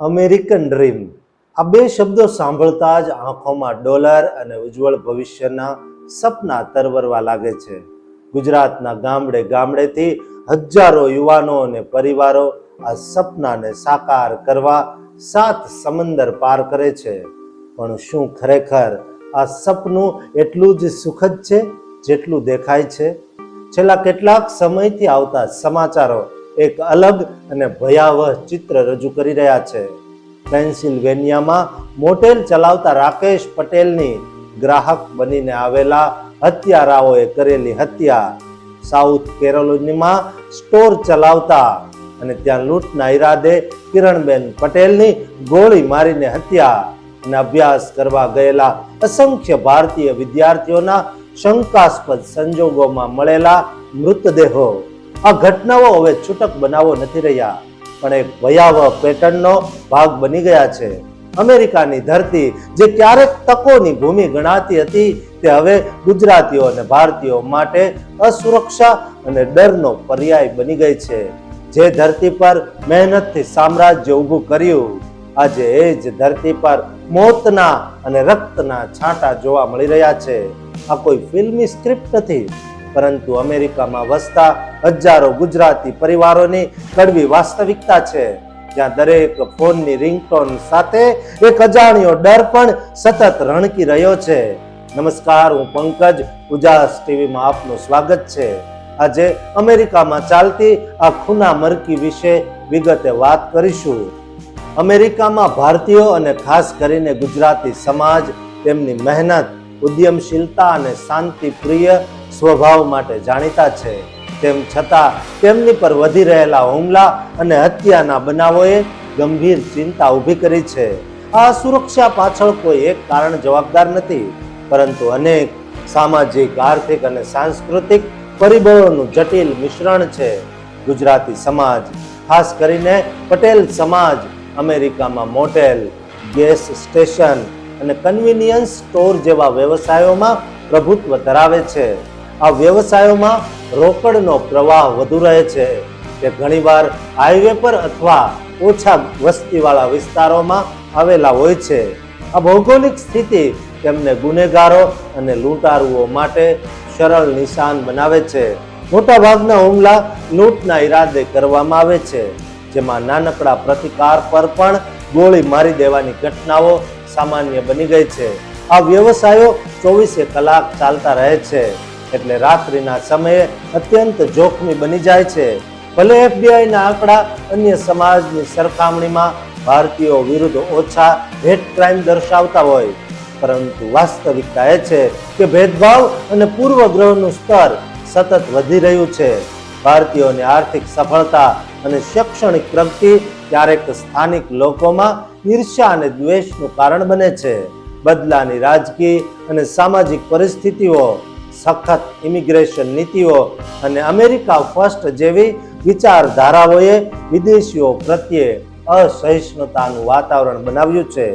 American dream આ બે શબ્દો સાંભળતા જ આંખોમાં ડોલર અને ઉજ્જવળ ભવિષ્યના સપના તરવરવા લાગે છે. ગુજરાતના ગામડે ગામડેથી હજારો યુવાનો અને પરિવારો આ સપનાને સાકાર કરવા સાત સમંદર પાર કરે છે. પણ શું ખરેખર આ સપનું એટલું જ સુખદ છે જેટલું દેખાય છે? છેલ્લા કેટલાક સમયથી આવતા સમાચારો એક અલગ અને ભયાવહ ચિત્ર રજૂ કરી રહ્યા છે. પેન્સિલ્વેનિયામાં મોટેલ ચલાવતા રાકેશ પટેલની ગ્રાહક બનીને આવેલા હત્યારાઓએ કરેલી હત્યા. સાઉથ કેરોલિનામાં સ્ટોર ચલાવતા અને ત્યાં લૂંટના ઈરાદે કિરણબેન પટેલની ગોળી મારીને હત્યા અને અભ્યાસ કરવા ગયેલા અસંખ્ય ભારતીય વિદ્યાર્થીઓના શંકાસ્પદ સંજોગોમાં મળેલા મૃતદેહો. આ ઘટનાઓ હવે છૂટક બનાવો નથી રહ્યા, પણ એક ભયાવહ પેટર્નનો ભાગ બની ગયા છે. અમેરિકાની ધરતી જે ક્યારેક તકોની ભૂમિ ગણાતી હતી, તે હવે ગુજરાતીઓ અને ભારતીયો માટે અસુરક્ષા અને ડરનો પર્યાય બની ગઈ છે. જે ધરતી પર મહેનતથી સામ્રાજ્ય ઊભું કર્યું, આજે એ જ ધરતી પર મોતના અને રક્તના છાંટા જોવા મળી રહ્યા છે. આ કોઈ ફિલ્મી સ્ક્રિપ્ટ નથી. પરંતુ અમેરિકામાં વસતા હજારો ગુજરાતી પરિવારોની કડવી વાસ્તવિકતા છે. જ્યાં દરેક ફોનની રિંગટોન સાથે એક અજાણ્યો ડર પણ સતત રણકી રહ્યો છે. નમસ્કાર, હું પંકજ, ઉજાસ ટીવીમાં આપનું સ્વાગત છે. આજે અમેરિકામાં ચાલતી આ ખૂના મરકી વિશે વિગતે વાત કરીશું. અમેરિકામાં ભારતીયો અને ખાસ કરીને ગુજરાતી સમાજ તેમની મહેનત ઉદ્યમશીલતા અને શાંતિપ્રિય સ્વભાવ માટે જાણીતા છે. તેમ છતાં, તેમની પર વધી રહેલા હુમલા અને હત્યાના બનાવોએ ગંભીર ચિંતા ઊભી કરી છે. આ સુરક્ષા પાછળ કોઈ એક કારણ જવાબદાર નથી, પરંતુ અનેક સામાજિક, આર્થિક અને સાંસ્કૃતિક પરિબળોનું જટિલ મિશ્રણ છે. ગુજરાતી સમાજ, ખાસ કરીને પટેલ સમાજ, અમેરિકામાં મોટેલ ગેસ સ્ટેશન અને કન્વિનિયન્સ સ્ટોર જેવા વ્યવસાયોમાં પ્રભુત્વ ધરાવે છે. આ વ્યવસાયોમાં રોકડનો પ્રવાહ વધુ રહે છે તે ઘણીવાર હાઈવે પર અથવા ઓછા વસ્તીવાળા વિસ્તારોમાં આવેલા હોય છે. આ ભૌગોલિક સ્થિતિ તેમને ગુનેગારો અને લૂંટારુઓ માટે સરળ નિશાન બનાવે છે. મોટાભાગના હુમલા લૂંટના ઈરાદે કરવામાં આવે છે, જેમાં નાનકડા પ્રતિકાર પર પણ ગોળી મારી દેવાની ઘટનાઓ સામાન્ય બની ગઈ છે. આ વ્યવસાયો ચોવીસે કલાક ચાલતા રહે છે, એટલે રાત્રિના સમયે અત્યંત જોખમી બની જાય છે. ભલે FBI ના આંકડા અન્ય સમાજની સરખામણીમાં ભારતીયો વિરુદ્ધ ઓછા હેટ ક્રાઇમ દર્શાવતા હોય, પરંતુ વાસ્તવિકતા એ છે કે ભેદભાવ અને પૂર્વગ્રહનું સ્તર સતત વધી રહ્યું છે. ભારતીયોની આર્થિક સફળતા અને શૈક્ષણિક પ્રગતિ ક્યારેક સ્થાનિક લોકોમાં ઈર્ષ્યા અને દ્વેષનું કારણ બને છે. બદલાની રાજકીય અને સામાજિક પરિસ્થિતિઓ, સખત ઇમિગ્રેશન નીતિઓ અને અમેરિકા ફર્સ્ટ જેવી વિચારધારાઓએ વિદેશીઓ પ્રત્યે અસહિષ્ણુતાનું વાતાવરણ બનાવ્યું છે.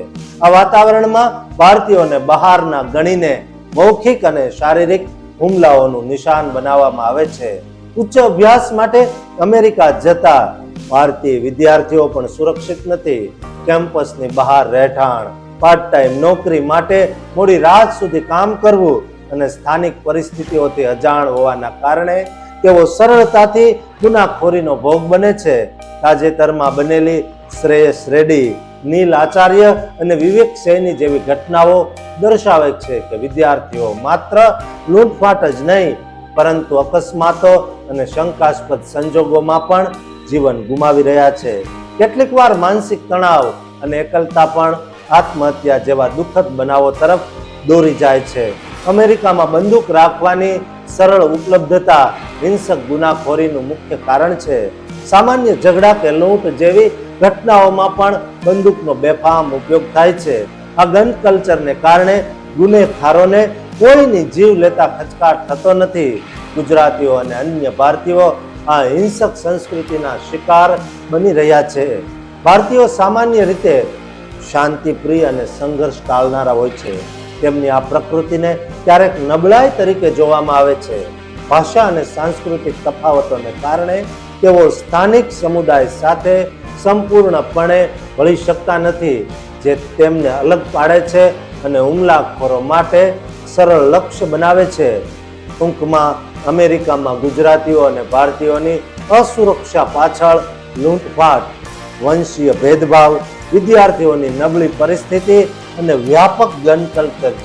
આ વાતાવરણમાં ભારતીયોને બહારના ગણીને મૌખિક અને શારીરિક હુમલાઓનું નિશાન બનાવવામાં આવે છે. ઉચ્ચ અભ્યાસ માટે અમેરિકા જતા ભારતીય વિદ્યાર્થીઓ પણ સુરક્ષિત નથી. કેમ્પસની બહાર રહેઠાણ પાર્ટ ટાઈમ નોકરી માટે મોડી રાત સુધી કામ કરવું અને સ્થાનિક પરિસ્થિતિઓથી અજાણ હોવાના કારણે તેઓ સરળતાથી ગુનાખોરીનો ભોગ બને છે. તાજેતરમાં બનેલી શ્રેયસ રેડ્ડી, નીલ આચાર્ય અને વિવેક સૈની જેવી ઘટનાઓ દર્શાવે છે કે વિદ્યાર્થીઓ માત્ર લૂંટફાટ જ નહીં, પરંતુ અકસ્માતો અને શંકાસ્પદ સંજોગોમાં પણ જીવન ગુમાવી રહ્યા છે. કેટલીક વાર માનસિક તણાવ અને એકલતા પણ આત્મહત્યા જેવા દુઃખદ બનાવો તરફ દોરી જાય છે. અમેરિકામાં બંદૂક રાખવાની સરળ ઉપલબ્ધતા હિંસક ગુનાખોરીનું મુખ્ય કારણ છે. સામાન્ય ઝઘડા કે લૂંટ જેવી ઘટનાઓમાં પણ બંદૂકનો બેફામ ઉપયોગ થાય છે. આ ગન કલ્ચરને કારણે ગુનેખારોને કોઈની જીવ લેતા ખચકાટ થતો નથી. ગુજરાતીઓ અને અન્ય ભારતીયો આ હિંસક સંસ્કૃતિના શિકાર બની રહ્યા છે. ભારતીયો સામાન્ય રીતે શાંતિપ્રિય અને સંઘર્ષ ટાળનારા હોય છે. તેમની આ પ્રકૃતિને ક્યારેક નબળાઈ તરીકે જોવામાં આવે છે. ભાષા અને સાંસ્કૃતિક તફાવતોને કારણે તેઓ સ્થાનિક સમુદાય સાથે સંપૂર્ણપણે ભળી શકતા નથી, જે તેમને અલગ પાડે છે અને હુમલાખોરો માટે સરળ લક્ષ્ય બનાવે છે. ટૂંકમાં અમેરિકામાં ગુજરાતીઓ અને ભારતીયોની અસુરક્ષા પાછળ લૂંટફાટ, વંશીય ભેદભાવ, વિદ્યાર્થીઓની નબળી પરિસ્થિતિ અને વ્યાપક ગન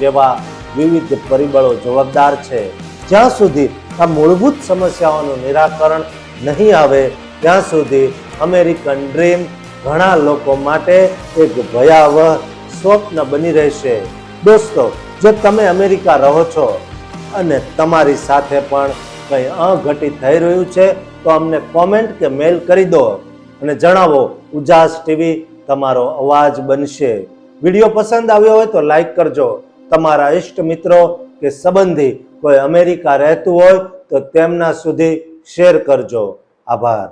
જેવા વિવિધ પરિબળો જવાબદાર છે. જ્યાં સુધી આ મૂળભૂત સમસ્યાઓનું નિરાકરણ નહીં આવે, ત્યાં સુધી અમેરિકન ડ્રીમ ઘણા લોકો માટે એક ભયાવહ સ્વપ્ન બની રહેશે. દોસ્તો, જો તમે અમેરિકા રહો છો અને તમારી સાથે પણ કંઈ અઘટિત થઈ રહ્યું છે, તો અમને કોમેન્ટ કે મેલ કરી દો અને જણાવો, ઉજાસ ટીવી તમારો અવાજ બનશે. વીડિયો પસંદ આવ્યો હોય તો લાઈક કરજો. તમારા ઇષ્ટ મિત્રો કે સંબંધી કોઈ અમેરિકા રહેતું હોય તો તેમના સુધી શેર કરજો. આભાર.